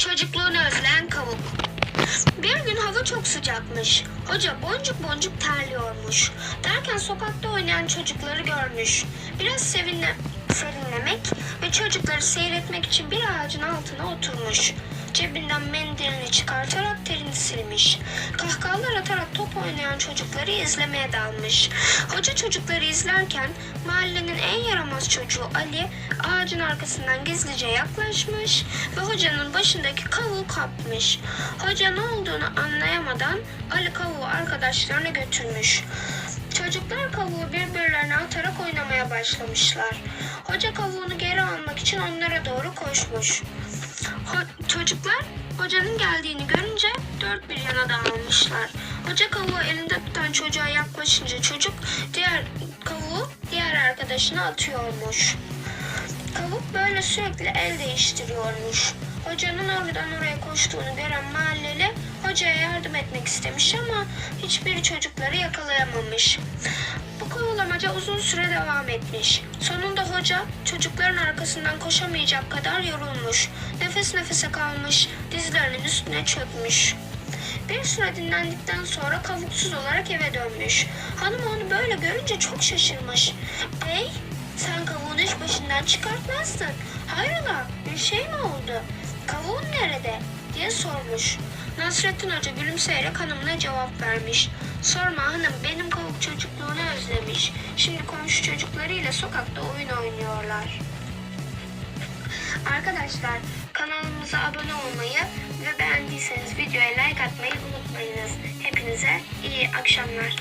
Çocukluğunu özleyen kavuk. Bir gün hava çok sıcakmış. Hoca boncuk boncuk terliyormuş. Derken sokakta oynayan çocukları görmüş. Biraz sevinle, serinlemek ve çocukları seyretmek için bir ağacın altına oturmuş. Cebinden mendilini çıkartarak terini silmiş. Kahkahalar atarak top oynayan çocukları izlemeye dalmış. Hoca çocukları izlerken mahallenin en yaramaz çocuğu Ali ağacın arkasından gizlice yaklaşmış ve hocanın başındaki kavuğu kapmış. Hoca ne olduğunu anlayamadan Ali kavuğu arkadaşlarına götürmüş. Çocuklar kavuğu birbirlerine atarak oynamaya başlamışlar. Hoca kavuğunu geri almak için onlara doğru koşmuş. Ho- çocuklar hocanın geldiğini görünce dört bir yana dağılmışlar. Hoca kavuğu elinde tutan çocuğa yaklaşınca çocuk diğer kavuğu diğer arkadaşına atıyormuş. Kavuk böyle sürekli el değiştiriyormuş. Hocanın oradan oraya koştuğunu gören mahalleli hocaya yardım etmek istemiş ama hiçbir çocukları yakalayamamış. Bu kovalamaca uzun süre devam etmiş. Sonunda hoca çocukların arkasından koşamayacak kadar yorulmuş. Nefes nefese kalmış, dizlerinin üstüne çökmüş. Bir süre dinlendikten sonra kavuksuz olarak eve dönmüş. Hanım onu böyle görünce çok şaşırmış. Bey, sen kavuğunu hiç başından çıkartmazdın. Hayrola, bir şey mi oldu? Kavuğun nerede? Diye sormuş. Nasrettin Hoca gülümseyerek hanımına cevap vermiş. Sorma hanım, benim kavuk çocukluğunu özlemiş. Şimdi komşu çocuklarıyla sokakta oyun oynuyorlar. Arkadaşlar kanalımıza abone olmayı ve beğendiyseniz videoya like atmayı unutmayınız. Hepinize iyi akşamlar.